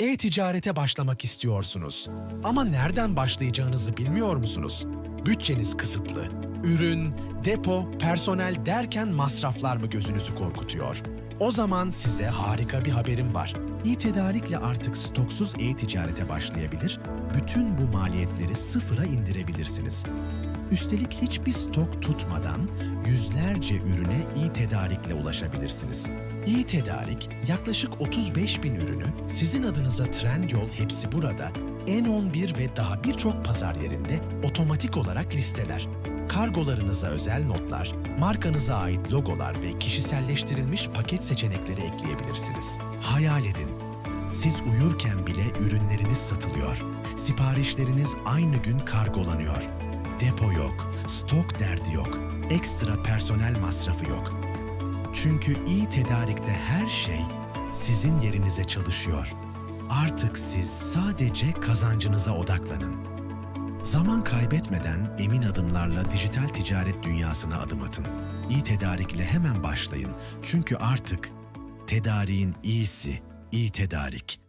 E-ticarete başlamak istiyorsunuz. Ama nereden başlayacağınızı bilmiyor musunuz? Bütçeniz kısıtlı. Ürün, depo, personel derken masraflar mı gözünüzü korkutuyor? O zaman size harika bir haberim var. İ-tedarikle artık stoksuz e-ticarete başlayabilir, bütün bu maliyetleri sıfıra indirebilirsiniz. Üstelik hiçbir stok tutmadan yüzlerce ürüne iyi-tedarikle ulaşabilirsiniz. İyi-tedarik yaklaşık 35 bin ürünü sizin adınıza Trendyol hepsi burada, N11 ve daha birçok pazar yerinde otomatik olarak listeler. Kargolarınıza özel notlar, markanıza ait logolar ve kişiselleştirilmiş paket seçenekleri ekleyebilirsiniz. Hayal edin, siz uyurken bile ürünleriniz satılıyor. Siparişleriniz aynı gün kargolanıyor. Depo yok, stok derdi yok, ekstra personel masrafı yok. Çünkü iyi tedarikte her şey sizin yerinize çalışıyor. Artık siz sadece kazancınıza odaklanın. Zaman kaybetmeden emin adımlarla dijital ticaret dünyasına adım atın. İyi tedarikle hemen başlayın. Çünkü artık tedariğin iyisi iyi tedarik.